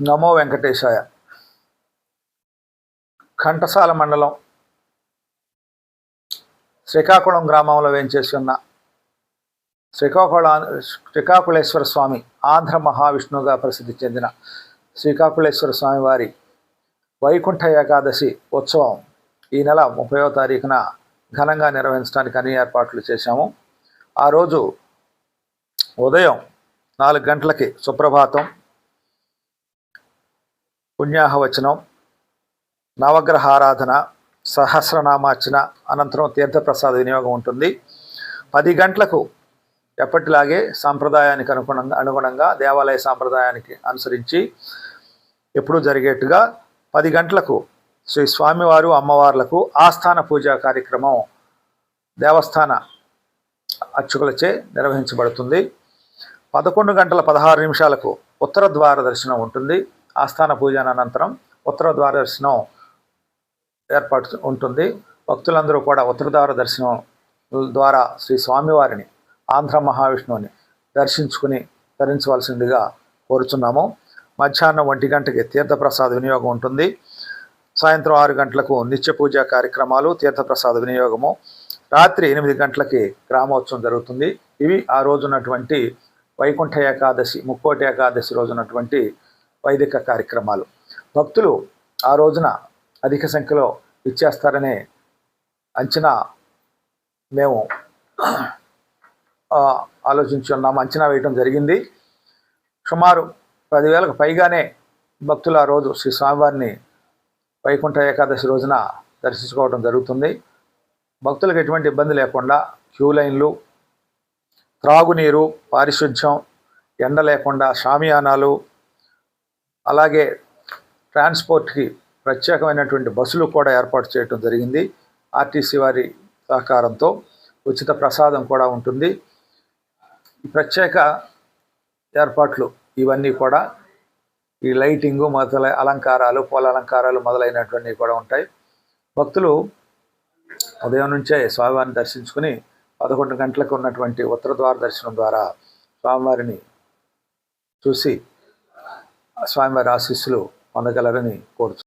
నమో వెంకటేశాయ. ఘంటసాల మండలం శ్రీకాకుళం గ్రామంలో వేంచేసి ఉన్న శ్రీకాకుళ శ్రీకాకుళేశ్వర స్వామి ఆంధ్ర మహావిష్ణువుగా ప్రసిద్ధి చెందిన శ్రీకాకుళేశ్వర స్వామి వారి వైకుంఠ ఏకాదశి ఉత్సవం ఈ నెల ముప్పయో తారీఖున ఘనంగా నిర్వహించడానికి అన్ని ఏర్పాట్లు చేశాము. ఆ రోజు ఉదయం నాలుగు గంటలకి సుప్రభాతం పుణ్యాహవచనం నవగ్రహ ఆరాధన సహస్రనామార్చన అనంతరం తీర్థప్రసాద వినియోగం ఉంటుంది. పది గంటలకు ఎప్పటిలాగే సాంప్రదాయానికి అనుగుణంగా అనుగుణంగా దేవాలయ సాంప్రదాయానికి అనుసరించి ఎప్పుడూ జరిగేట్టుగా పది గంటలకు శ్రీ స్వామివారు అమ్మవార్లకు ఆస్థాన పూజా కార్యక్రమం దేవస్థాన అర్చకులచే నిర్వహించబడుతుంది. పదకొండు గంటల పదహారు నిమిషాలకు ఉత్తర ద్వార దర్శనం ఉంటుంది. ఆస్థాన పూజ అనంతరం ఉత్తర ద్వార దర్శనం ఏర్పాటు ఉంటుంది. భక్తులందరూ కూడా ఉత్తర ద్వార దర్శనం ద్వారా శ్రీ స్వామివారిని ఆంధ్ర మహావిష్ణువుని దర్శించుకుని ధరించవలసిందిగా కోరుచున్నాము. మధ్యాహ్నం ఒంటి గంటకి తీర్థప్రసాద వినియోగం ఉంటుంది. సాయంత్రం ఆరు గంటలకు నిత్య పూజా కార్యక్రమాలు తీర్థప్రసాద వినియోగము. రాత్రి ఎనిమిది గంటలకి గ్రామోత్సవం జరుగుతుంది. ఇవి ఆ రోజున్నటువంటి వైకుంఠ ఏకాదశి ముక్కోటి ఏకాదశి రోజున్నటువంటి వైదిక కార్యక్రమాలు. భక్తులు ఆ రోజున అధిక సంఖ్యలో ఇచ్చేస్తారనే అంచనా మేము ఆలోచించి ఉన్నాము. అంచనా వేయటం జరిగింది. సుమారు పదివేలకు పైగానే భక్తులు ఆ రోజు శ్రీ స్వామివారిని వైకుంఠ ఏకాదశి రోజున దర్శించుకోవడం జరుగుతుంది. భక్తులకు ఎటువంటి ఇబ్బంది లేకుండా క్యూ లైన్లు త్రాగునీరు పారిశుధ్యం ఎండ లేకుండా షామియానాలు అలాగే ట్రాన్స్పోర్ట్కి ప్రత్యేకమైనటువంటి బస్సులు కూడా ఏర్పాటు చేయడం జరిగింది. ఆర్టీసీ వారి సహకారంతో ఉచిత ప్రసాదం కూడా ఉంటుంది. ప్రత్యేక ఏర్పాట్లు ఇవన్నీ కూడా ఈ లైటింగు మొదల అలంకారాలు పూల అలంకారాలు మొదలైనటువంటివి కూడా ఉంటాయి. భక్తులు ఉదయం నుంచే స్వామివారిని దర్శించుకుని పదకొండు గంటలకు ఉన్నటువంటి ఉత్తర ద్వార దర్శనం ద్వారా స్వామివారిని చూసి స్వామివారి ఆశీస్సులు పొందగలరని కోరుతున్నాను.